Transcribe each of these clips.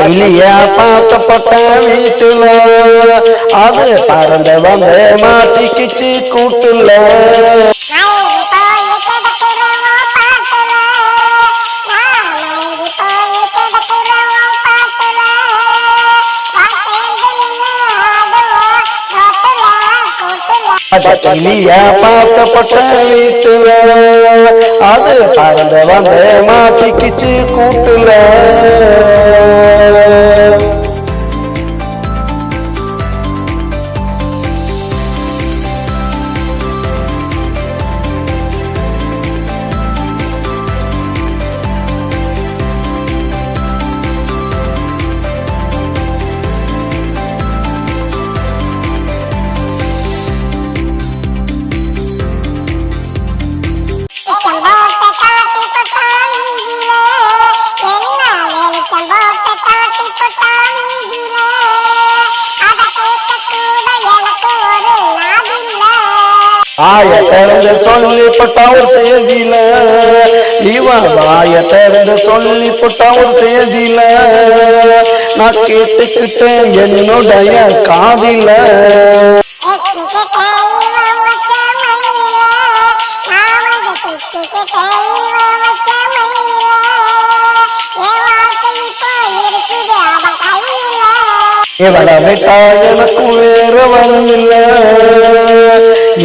கிளிய பார்க்கப்பட்ட வீட்டுல அது பறந்து வந்து மாட்டிக்கிச்சு கூட்டுல. மயங்கி போய் வீட்டுல அது பறந்து வந்து மாட்டிக்கிச்சு கூட்டுல. Lord. ஆய திறந்து சொல்லிப்பட்ட ஒரு செய்தியில இவன் வாய திறந்து சொல்லிப்பட்ட ஒரு செய்தியில நான் கேட்டுக்கிட்டேன் என்னுடைய காதில. எக்கி கேட்ட இவன் வச்ச மணியில நான் வந்து சிக்கி கேட்ட இவன் வச்ச மணியில என் வாழ்க்கை இப்போ இருக்குது அவன் கையில இவளை விட்டா எனக்கும் வேற வழி இல்ல.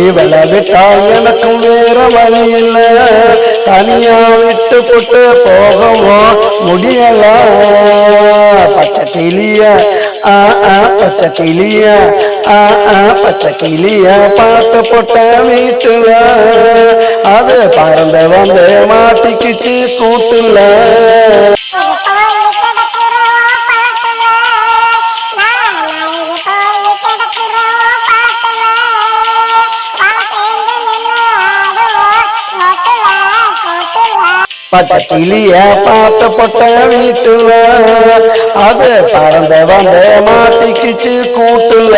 இவளை விட்டா எனக்கும் வேற வழி இல்லை தனியா விட்டு போட்டு போகவும் முடியல. பச்சை கிளிய ஆ ஆ பச்சை கிளிய ஆ ஆ பச்சை கிளிய பார்த்து போட்ட வீட்டுல. அது பறந்து வந்து மாட்டிக்கிச்சு கூட்டுல. கூட்டுல பச்சை கிளிய பார்த்து போட்ட வீட்டுல. அது பறந்த வந்த மாட்டிக்கிச்சு கூட்டுல.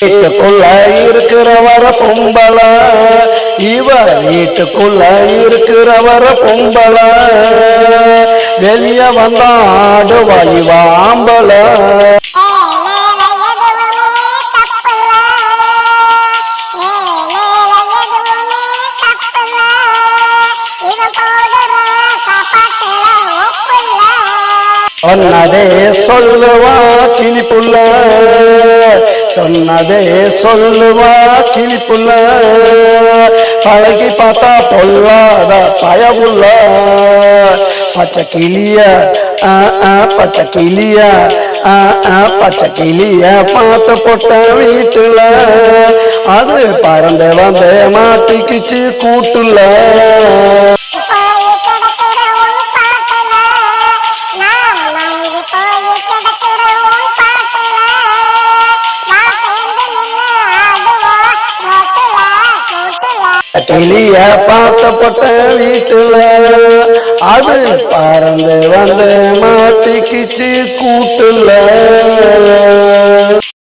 வீட்டுக்குள்ள இருக்கிறவர பொம்பள இவ வீட்டுக்குள்ள இருக்கிறவர பொம்பள. வெளிய வந்தா ஆடுவா இவ ஆம்பள சொன்னதே சொல்லுவா கிளிப்புள்ள. சொன்னதே சொல்லுவா கிளிப்புள்ள. பழகி பார்த்தா பொல்லாத பயமுள்ள. பச்சை கிளிய பச்சை கிளிய பச்சை கிளிய பார்த்து போட்ட வீட்டுல. அது பறந்து வந்து மாட்டிக்கிச்சு கூட்டுள்ள கிளிய பார்த்தப்பட்ட வீட்டுல அது பறந்து வந்து மாட்டிக்கிச்சு கூட்டுல.